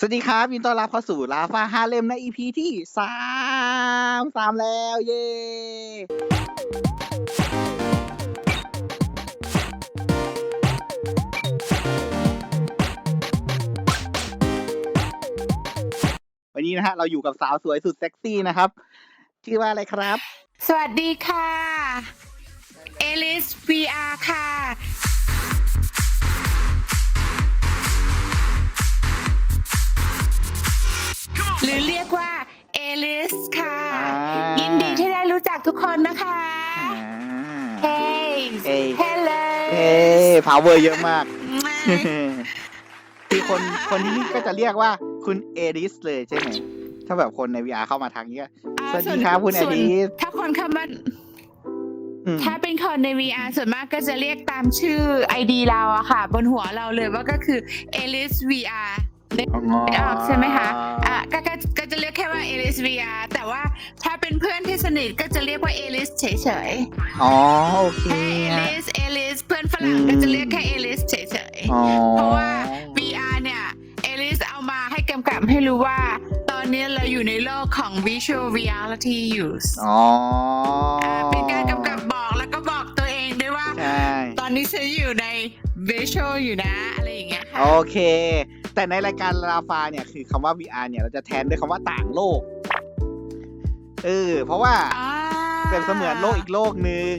สวัสดีครับยินต้อนรับเข้าสู่ลาฟาห้าเล่มใน EP ที่สามสามแล้ว เย้วันนี้นะฮะเราอยู่กับสาวสวยสุดเซ็กซี่นะครับชื่อว่าอะไรครับ สวัสดีค่ะ เอลิส VR ค่ะ หรือเรียกว่าเอลิสค่ะอ่ายิยินดีที่ได้รู้จักทุกคนนะคะ เฮ้ยเฮ้ยเฮลโลเฮ้พาวเวอร์เยอะมากคือคนคนที่นี่ก็จะเรียกว่าคุณเอริสเลยใช่ไหมถ้าแบบคนใน VR เข้ามาทางนี้ก็สวัสดีครับคุณส่วนเอลิสถ้าคนเข้ามาอืมถ้าเป็นคนใน VR ส่วนมากก็จะเรียกตามชื่อ ID เราอะค่ะ บนหัวเราเลยว่าก็คือเอลิส VR ไม่ออกใช่ไหมคะอะก็ก็ก็จะเรียกแค่ว่าเอลิส VR แต่ว่าถ้าเป็นเพื่อนที่สนิทก็จะเรียกว่าเอลิสเฉยอ๋อโอเคๆให้เอฮะลิสเอลิสเพื่อนฝรั่งอืมก็จะเรียกแค่เอลิสเฉยอ๋อๆเพราะว่า VR เนี่ยเอลิสเอามาให้กำกับให้รู้ว่าตอนนี้เราอยู่ในโลกของ Visual Reality Use อ๋ออ่าเป็นการกำกับบอกแล้วก็บอกตัวเองด้วยว่าใช่ตอนนี้ฉันอยู่ใน Visual อยู่นะ อะไรอย่างเงี้ยค่ะโอเค แต่ในรายการลาฟาเนี่ยคือคำว่า VR เนี่ยเราจะแทนด้วยคำว่าต่างโลก เออ เพราะว่าอ่าเป็นเสมือนโลกอีกโลกหนึ่ง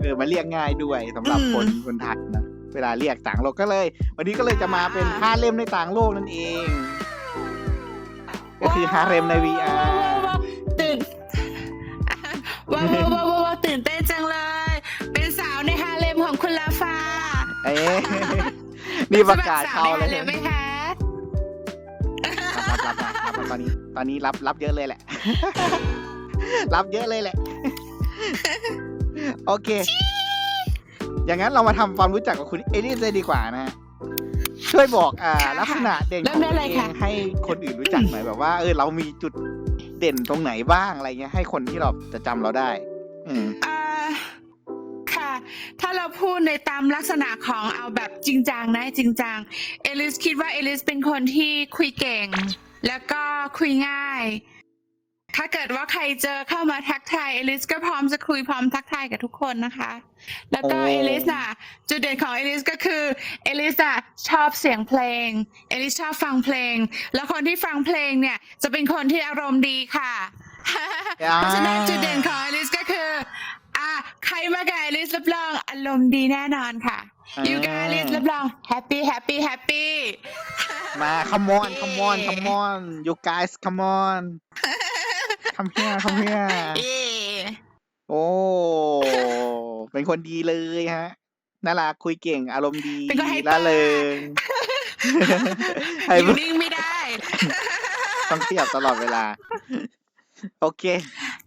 เออมาเรียกง่ายด้วยสำหรับอืมคนคนไทยนะเวลาเรียกต่างโลกก็เลย วันนี้ก็เลยจะมาเป็นห้าเล่มในต่างโลกนั่นเอง ก็คือฮาเร็มใน VR ตื่นว้าวว้าวว้าวว้าวตื่นเต้นจังเลย เป็นสาวในฮาเลมของคุณลาฟา เอ๊ะนี่ประกาศสมัคเข้าสวในเลยฮาเลมไหมคะ รับรับรับรับรับตอนนี้ ตอนนี้รับรับเยอะเลยแหละ รับเยอะเลยแหละ โอเค อย่างนั้นเรามาทำความรู้จักกับคุณเอลิสเลยดีกว่านะฮะช่วยบอกอ่า ค่ะลักษณะเด่นเริ่ขอมงได้ตัวเลยเอค่ะ งให้คนอื่นรู้จักหน่อยแบบว่า เออ เรามีจุดเด่นตรงไหนบ้างอะไรเงี้ยให้คนที่เราจะจำเราได้ อืม อ่าค่ะ ถ้าเราพูดในตามลักษณะของเอาแบบจริงจังนะจริงจัง เอลิสคิดว่าเอลิสเป็นคนที่คุยเก่ง แล้วก็คุยง่าย ถ้าเกิดว่าใครเจอเข้ามาทักทายเอลิสก็พร้อมจะคุยพร้อมทักทายกับทุกคนนะคะ แล้วก็โอ้ เอลิสอะ จุดเด่นของเอลิสก็คือเอลิสอะชอบเสียงเพลง เอลิสชอบฟังเพลง แล้วคนที่ฟังเพลงเนี่ยจะเป็นคนที่อารมณ์ดีค่ะ เพราะฉะนั้นจุดเด่นของเอลิสก็คือ อะใครมากับเอลิสรับรองอารมณ์ดีแน่นอนค่ะ อยู่กับเอลิสรับรองแฮปปี้แฮปปี้แฮปปี้มา come on come on come on you guys come on come here come here เย่โอ้ เป็นคนดีเลยฮะ น่ารักคุยเก่ง อารมณ์ดีเป็นคนไฮเปอร์ละเริงไฮอเปอยู่ร์นิ่งไม่ได้ ต้องเทียบตลอดเวลา โอเค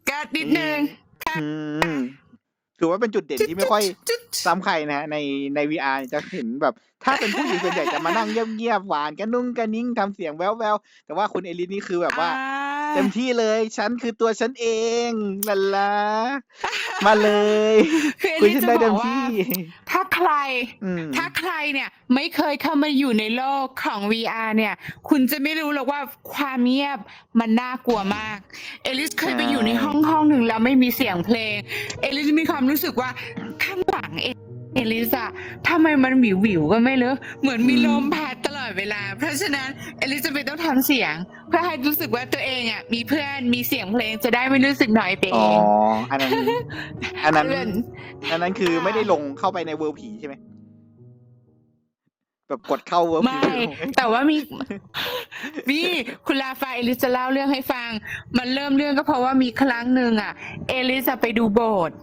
ก็นิดนึงอืม ถือว่าเป็นจุดเด่นที่ไม่ค่อยจุดซ้ำใครนะฮะในใน VR จะเห็นแบบ ถ้าเป็นผู้หญิงส่วนใหญ่จะมานั่งเงียบๆหวานกันนุ่งกันนิ่งทำเสียงแววๆแต่ว่าคุณเอลินนี่คือแบบว่าอ่ เต็มที่เลยฉันคือตัวฉันเองลันลามาเลยคือเอคุยลิสฉันจะได้บเต็อมกว่าที่ ถ้าใครอืมถ้าใครเนี่ยไม่เคยเข้ามาอยู่ในโลกของ VR เนี่ย คุณจะไม่รู้หรอกว่าความเงียบมันน่ากลัวมาก เอลิสเคยไปอยู่ในห้องห้องหนึ่งแล้วไม่มีเสียงเพลง เอลิสมีความรู้สึกว่าข้างหลังเอเอลิสอะทำไมมันหวิวหวิวๆก็ไม่รู้เหมือนมีลมพัดตล อดเวลา เพราะฉะนั้นเอลิซจะเป็นต้องทำเสียง เพื่อให้รู้สึกว่าตัวเองอะมีเพื่อนมีเสียงเพลงจะได้ไม่รู้สึกหน่อยไปอ๋เออง อันนั้น อันนั้นเรื่องอันนั้นคือไม่ได้ลงเข้าไปในเวิร์ผีใช่ไหมแบบกดเข้าเวิร์ผีไม่ แต่ว่ามี มีคุณลาฟาเอลิสจะเล่าเรื่องให้ฟัง มันเริ่มเรื่องก็เพราะว่ามีครั้งหนึ่งอะ เอลิสอะไปดูโบสถ์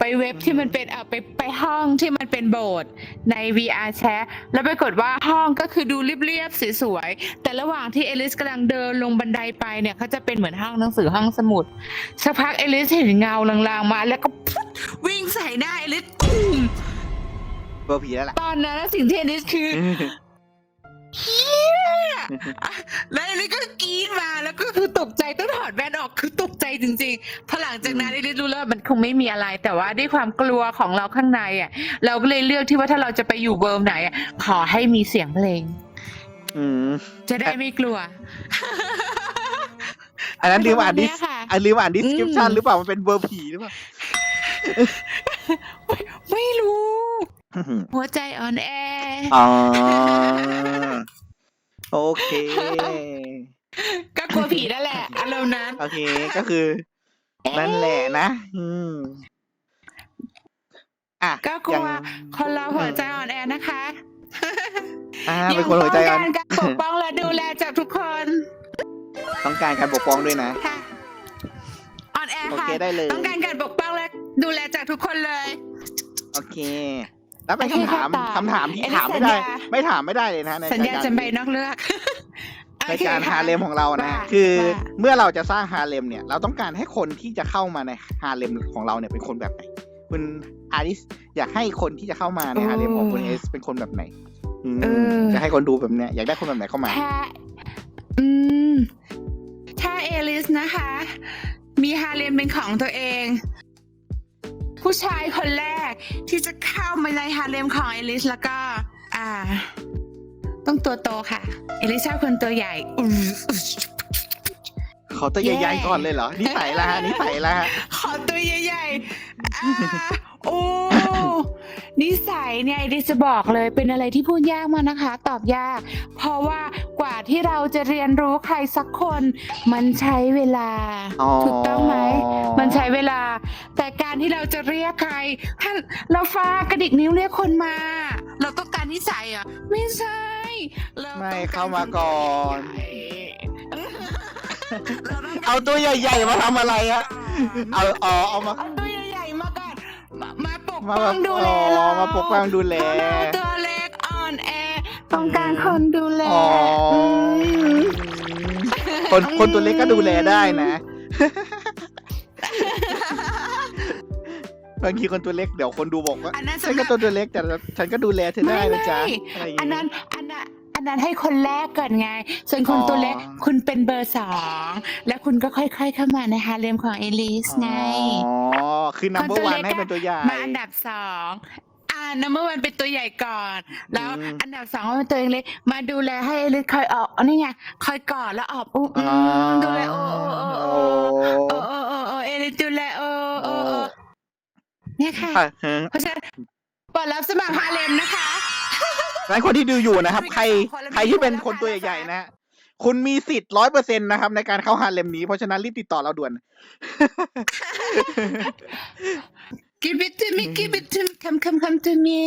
ไปเว็บที่มันเป็นเออไปไปห้องที่มันเป็นโบสถ์ใน VR chat แล้วปรากฏว่าห้องก็คือดูเรียบๆสวยๆแต่ระหว่างที่เอลิสกำลังเดินลงบันไดไปเนี่ยเขาจะเป็นเหมือนห้องหนังสือห้องสมุดสักพักเอลิสเห็นเงาลางๆมา แล้วก็พุ๊ดวิ่งใส่หน้าเอลิสตุ้มเวิร์ผีแล้วแหละตอนนั้นสิ่งที่เอลิสคือ เฮียแล้วอันนี้ก็กรีดมาแล้วก็คือตกใจต้องถอดแว่นออกคือตกใจจริงๆพอหลังจากนั้นไอ้ลิรู้แล้ววามันคงไม่มีอะไร แต่ว่าด้วยความกลัวของเราข้างในอะ เราก็เลยเลือกที่ว่าถ้าเราจะไปอยู่เวิร์มไหนอะขอให้มีเสียงเพลง อืม จะได้ไม่กลัว อันนั้นลืมอ่านดิเยค่ะ อันลืมอ่าน description อืม หรือเปล่า มันเป็นเบอร์ผีหรือเปล่า ไม่รู้ หัวใจอ่อนแอ อ๋อ โอเค ก็กลัวผีนั่นแหละอารมณ์นั้นโอเค ก็คือ นั่นแหละนะ อืม อะก็กลัวยังคนเราหัวใจอ่อนแอนะคะอ่าเป็นคนหัวใจอ่อนยังต้องการการปกป้องและดูแลจากทุกคน ต้องการการปกป้องด้วยนะค่ะอ่อนแอโอค่ะเคได้เลยต้องการการปกป้องและดูแลจากทุกคนเลย โอเค แล้วเป็นโอเคคำถามค่ะต่อคำถามที่เอ็นถามไม่ได้สัญญาไม่ถามไม่ได้เลยนะในสัญญาการจะไปนอกเลือกรายการโอคค่ะฮาเลมของเรานะว่าคือว่าเมื่อเราจะสร้างฮาเลมเนี่ย เราต้องการให้คนที่จะเข้ามาในฮาเลมของเราเนี่ยเป็นคนแบบไหนคุณอาริสอยากให้คนที่จะเข้ามาในฮาเลมของคุณเอสเป็นคนแบบไหนอืมเออจะให้คนดูแบบเนี้ยอยากได้คนแบบไหนเข้ามาถ้าอืมถ้าเอลิสนะคะ มีฮาเลมเป็นของตัวเอง ผู้ชายคนแรก ที่จะเข้ามาในฮาเลมของเอลิสแล้วก็ อ่า ต้องตัวโตค่ะ เอลิสชอบคนตัวใหญ่อื้ออื้อเขาตัวใหญ่ๆก่อนเลยเหรอนิสัยละฮะนิสัยละฮะขอตัวใหญ่ๆอ่าโอ้นิสัยเนี่ยเอลิสจะบอกเลยเป็นอะไรที่พูดยากมากนะคะ ตอบยาก เพราะว่า กว่าที่เราจะเรียนรู้ใครสักคน มันใช้เวลา อ๋อ ถูกต้องไหม มันใช้เวลา แต่การที่เราจะเรียกใคร ถ้าเราฟ้ากระดิกนิ้วเรียกคนมา เราต้องการนิสัยเหรอะ ไม่ใช่รไม่ต้องกรเข้ามาก่อนคใหญ่เราต้องกรเอาตัวใหญ่ๆมาทำอะไรอะเอาอ๋อเอามา เอาตัวใหญ่ๆมาก่อน มามาปกมาป้องดูแลอ๋อเรามาปกป้องดูแลเพราะเราตัวเล็กอ่อนแอ ต้องการคนดูแลอ๋ออมคนคนตัวเล็กก็ดูแลได้นะ บางทีคนตัวเล็กเดี๋ยวคนดูบอกว่าอันนั้นฉันสำหก็รับ ตัวตัวเล็กแต่ฉันก็ดูแลเธอได้นะจ๊ะไม่อะไรอย่างอันงี้นั้นอันนั้นอันนั้นให้คนแรกก่อนไง ส่วนคนอ๋อตัวเล็กคุณเป็นเบอร์สองแล้วคุณก็ค่อย ๆเข้ามาในฮาเลมของเอลิสไง อ๋อ คือ number คนตัว one เล็กให้เป็นตัวใหญ่มาอันดับสอง อ่านัมเบอร์วันเป็นตัวใหญ่ก่อน แล้วอืมอันดับสองเป็นตัวเล็กมาดูแลให้เอลิสคอยออกอันนี้ไงคอยกอดแล้วออกอุ้มอ๋อดูแลโอ้โอ้โอ้โอ้โอ้โอ้โอ้เอลิสดูแลโอ้โอ้โอ้เนี่ยค่ะค่ะเออเพราะฉะนั้นเปิดรับสมัครฮาเลมนะคะนั้นคนที่ดูอยู่นะครับมีใครสองคนแล้วใครที่เป็นมีคนคนตัวแล้วใหญ่ค่ะๆนะคุณมีสิทธิ์ร้อยเปอร์เซ็นต์นะครับ ในการเข้าฮาเลมนี้เพราะฉะนั้นรีบติดต่อเราด่วน Give it to me, give it to me, come, come, come to me.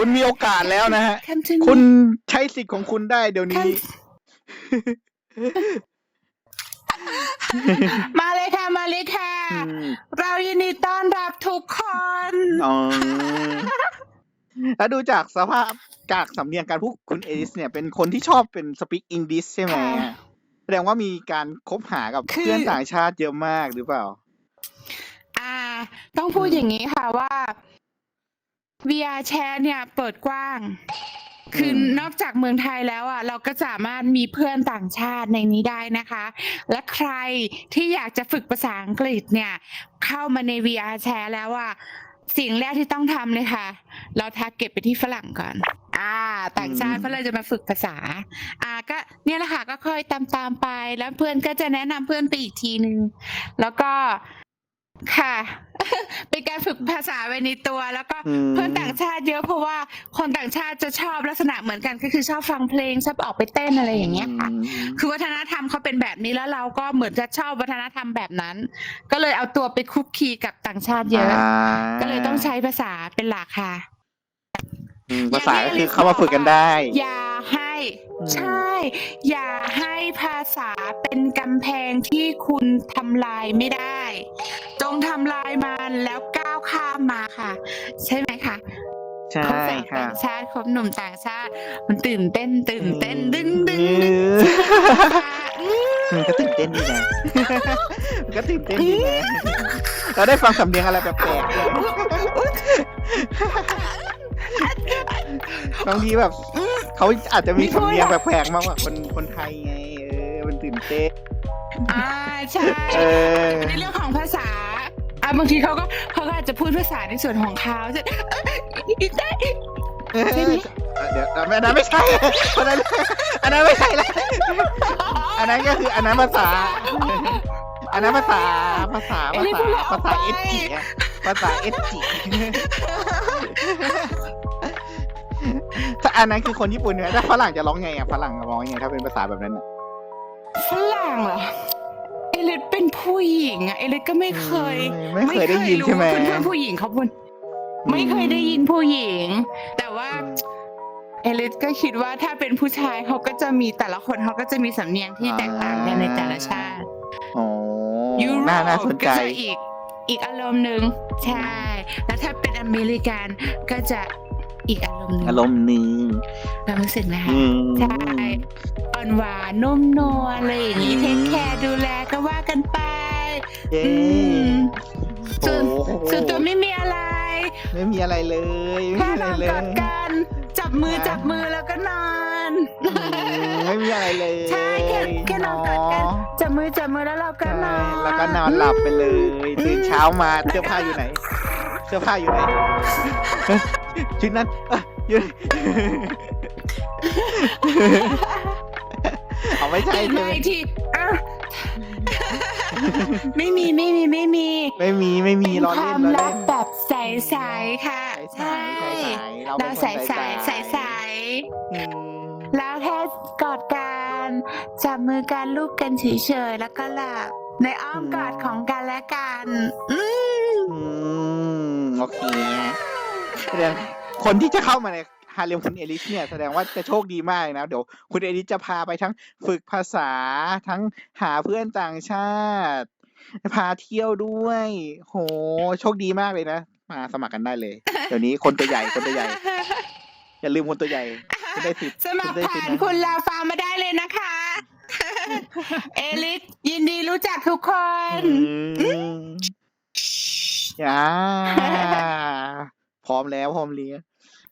คุณมีโอกาสแล้วนะฮะ Come to me. คุณใช้สิทธิ์ของคุณได้เดี๋ยวนี้ มาเลยค่ะ มาเลยค่ะ อืมเรายินดีต้อนรับทุกคน อ๋อแล้วดูจากสภาพจากสำเนียงการพูดคุณเอลิสเนี่ยเป็นคนที่ชอบเป็นสปีกอังกฤษใช่ไหมค่ะแสดงว่ามีการคบหากับคือ เพื่อนต่างชาติเยอะมากหรือเปล่าอ่า ต้องพูดอย่างนี้ค่ะว่า VR Chat เนี่ย เปิดกว้าง คืออมนอกจากเมืองไทยแล้วอะ เราก็สามารถมีเพื่อนต่างชาติในนี้ได้นะคะ และใครที่อยากจะฝึกภาษาอังกฤษเนี่ย เข้ามาใน VR Chat แล้วอะสิ่งแรกที่ต้องทำเลยค่ะ เราทักเก็บไปที่ฝรั่งก่อน อ่า ต่างชาติอืมเพราะเราจะมาฝึกภาษา อ่า ก็เนี่ยแหละค่ะ ก็ค่อยตามตามๆไป แล้วเพื่อนก็จะแนะนำเพื่อนไปอีกทีนึง แล้วก็ค่ะ เป็นการฝึกภาษาไปในตัว แล้วก็อืม เพื่อนต่างชาติเยอะเพราะว่าคนต่างชาติจะชอบลักษณะเหมือนกันก็คือชอบฟังเพลงชอบออกไปเต้นอะไรอย่างเงี้ยค่ะ คือวัฒนธรรมเขาเป็นแบบนี้แล้วเราก็เหมือนจะชอบวัฒนธรรมแบบนั้น ก็เลยเอาตัวไปคุกคีกับต่างชาติเยอะาก็เลยต้องใช้ภาษาเป็นหลักค่ะ อืมภาษาก็คือเข้ามาฝึกกันได้ อย่าให้อืม ใช่ อย่าให้ภาษาเป็นกำแพงที่คุณทำลายไม่ได้จง ทำลายมันแล้วก้าวข้ามมาค่ะ ใช่ไหมคะใช่คบสาวค่ะ ต่างชาติคบหนุ่มต่างชาติ มันตื่นเต้น ตื่นเต้นดึงดึงเอดึงอมันก็ตื่นเต้นดีนะ มันก็ตื่นเต้นดีนะ เราได้ฟังสำเนียงอะไรแปลกๆด้วยบางทีแบบเขาอาจจะมีสำเนียงแปลกๆมากกว่าคนคนไทยไง เออ มันตื่นเต้น อ่าใช่เออ ในเรื่อง บางทีเขาก็เขาก็อาจจะพูดภาษาในส่วนของเขาจะได้เออใช่ไหมเดี๋ยวอันนั้นไม่ใช่คนนั้นอันนั้นไม่ใช่แล้วอันนั้นก็คืออันนั้นภาษา อันนั้นภาษาภาษาภาษาภาษาเอสจิอะภาษาเอสจิถ้าอันนั้นคือคนญี่ปุ่นเนี่ยถ้าฝรั่งจะร้องไงอะฝรั่งร้องยังไงถ้าเป็นภาษาแบบนั้นอะฝรั่งเหรอเอ ลิสเป็นผู้หญิงอะเอลิสก็ไม่เคยไม่เคยได้ยินใช่ไหมรู้เพื่อนๆผู้หญิงเขาพูดไม่เคยได้ยินผู้หญิง แต่ว่าเอลิสก็คิดว่าถ้าเป็นผู้ชายเขาก็จะมีแต่ละคนเขาก็จะมีสำเนียงที่แตกต่างกันในแต่ละชาติโอ้ยุโรน่าน่าปสนใจก็จะอีกอีกอารมณ์หนึ่งใช่ แล้วถ้าเป็นอเมริกันก็จะ อีกอารมณ์หนึ่งอารมณ์หนึ่งความรู้สึกนะคะ อืม ใช่อ่อนหวานนุ่มนวลอะไรอย่างนี้อืม เทคแคร์ดูแลก็ว่ากันไป เย้อืมส่วนโอ้โหส่วนตัวไม่มีอะไร ไม่มีอะไรเลยไม่แค่มีนอะไรอนเลกอยดกัน จับมือนะจับมือแล้วก็นอนอืมไม่มีอะไรเลยใช่แค่แค่นอนกอดกันเนาะจับมือจับมือแล้วเราก็ใช่นอนแล้วก็นอนหลับไปเลยตื่นเช้ามาเสื้อผ้าอยู่ไหน เสื้อผ้าอยู่ไหน ชุดนั้นเอ้ยอยู่ไหนเอาไม่ใช่ตื่นใช่มาไหมอีกทีอะไม่มีไม่มีไม่มี ไม่มีไม่มีเป็นล้อคเล่วานมล้อรัเล่กนแบบใสๆค่ะใสๆใสๆเราเป็เรานคนใสใสๆๆใสอืมๆแล้วแค่กอดกันจับมือกันลูบกันเฉยๆแล้วก็หลับในอ้อมกอดของกันและกัน อืมอืมโอเค แสดงคนที่จะเข้ามาในฮาเลมคุณเอลิสเนี่ยแสดงว่าจะโชคดีมากเลยนะ เดี๋ยวคุณเอลิสจะพาไปทั้งฝึกภาษาทั้งหาเพื่อนต่างชาติ พาเที่ยวด้วย โหโชคดีมากเลยนะ มาสมัครกันได้เลย เดี๋ยวนี้คนตัวใหญ่คนตัวใหญ่ อย่าลืมคนตัวใหญ่จะได้สิทธิ์สมัครจะได้ผ่าสิทนธิ์นะคุณลาฟามาได้เลยนะคะ เอลิสยินดีรู้จักทุกคนอืมอย่า พร้อมแล้วพร้อมเลี้ยง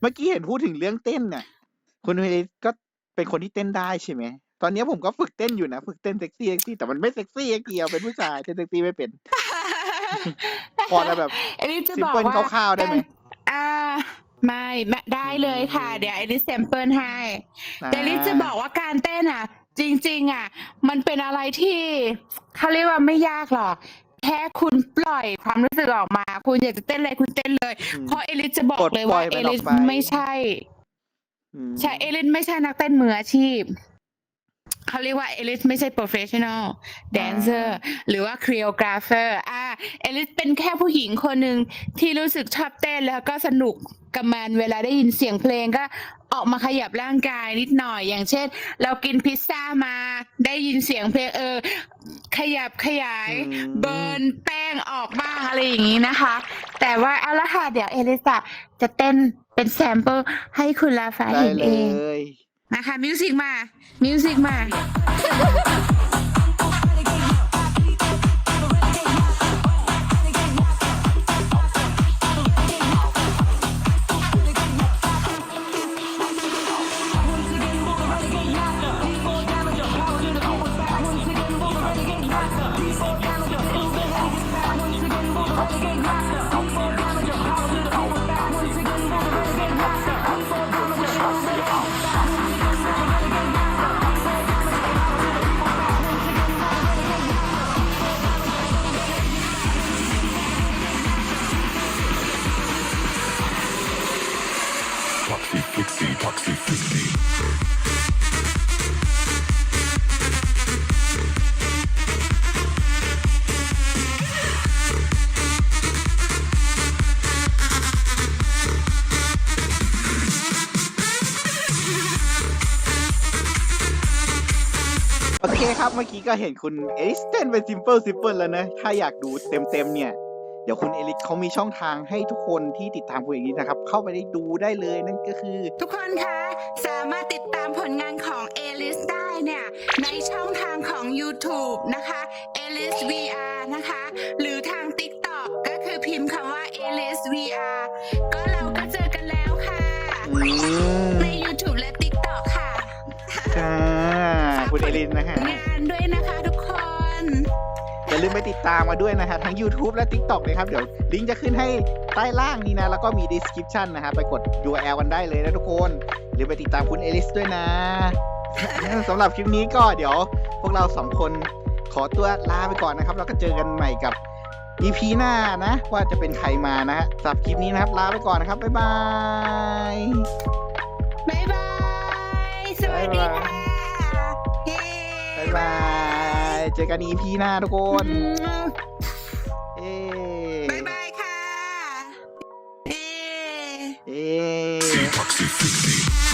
เมื่อกี้เห็นพูดถึงเรื่องเต้นน่ะ คุณเอลิสก็เป็นคนที่เต้นได้ใช่ไหมตอนนี้ผมก็ฝึกเต้นอยู่นะ ฝึกเต้นเซ็กซี่เซ็กซี่แต่มันไม่เซ็กซี่เกียวเป็นผู้ชายเต้นเซ็กซี่ไม่เป็นพอแล้วแบบเอลิสจะซิมบอกเปิลว่าคร่าวๆได้ไหมอ่าไม่ไม่ได้เลยค่ะ เดี๋ยวเอลิสแซมเปิลให้แต่ลิซจะบอกว่าการเต้นอะ จริง ๆ อะ มันเป็นอะไรที่เขาเรียกว่าไม่ยากหรอก แค่คุณปล่อยความรู้สึกออกมา คุณอยากจะเต้นอะไรคุณเต้นเลยอืมเพราะเอลิสจะบอปลกดเลยปล่ว่าอยเอมันออกลิสไปไม่ใช่อืมใช่เอลิสไม่ใช่นักเต้นมืออาชีพเขาเรียกว่าเอลิสไม่ใช่ professional dancer หรือว่า choreographer อ่า เอลิสเป็นแค่ผู้หญิงคนหนึ่งที่รู้สึกชอบเต้นแล้วก็สนุกกับมันเวลาได้ยินเสียงเพลงก็ออกมาขยับร่างกายนิดหน่อย อย่างเช่น เรากินพิซซ่ามา ได้ยินเสียงเพลงเออ ขยับขยายอืมเบิร์นแป้งออกบ้างอะไรอย่างนี้นะคะ แต่ว่าเอาละค่ะเดี๋ยวเอลิสอะจะเต้นเป็นแซมเปิลให้คุณลาฟาได้เห็นเลเองยนะคะมิวสิกมามิวสิกมา เคครับเมื่อกี้ก็เห็นคุณเอลิสเต้นเป็น simple simple แล้วนะ ถ้าอยากดูเต็มๆเนี่ย เดี๋ยวคุณเอลิสเขามีช่องทางให้ทุกคนที่ติดตามคุณเอลิสนะครับ เข้าไปได้ดูได้เลยนั่นก็คือ ทุกคนคะสามารถติดตามผลงานของเอลิสได้เนี่ย ในช่องทางของ YouTube นะคะเอลิส VR นะคะ หรือทาง TikTok ก็คือพิมพ์คำว่าเอลิส VR ก็เราก็เจอกันแล้วค่ะอืมใน YouTube และ TikTok ค่ะจ้า คุณเอลิสนะฮะงานด้วยนะคะทุกคน อย่าลืมไปติดตามมาด้วยนะฮะทั้ง YouTube และ TikTok เลยครับเดี๋ยวลิงก์จะขึ้นให้ใต้ล่างนี้นะ แล้วก็มี description นะฮะไปกด URL กันได้เลยนะทุกคนหรือไปติดตามคุณเอลิสด้วยนะสำหรับคลิปนี้ก็เดี๋ยวพวกเราสองคนขอตัวลาไปก่อนนะครับ แล้วก็เจอกันใหม่กับ EP หน้านะ ว่าจะเป็นใครมานะฮะสำหรับคลิปนี้นะครับลาไปก่อนนะครับบ๊ายบายบ๊ายบายสวัสดีค่ะายบาย เจอกัน EP หน้าทุกคนอืมเอ้บ๊ายบายค่ะเย้เอ้ Toxic 50.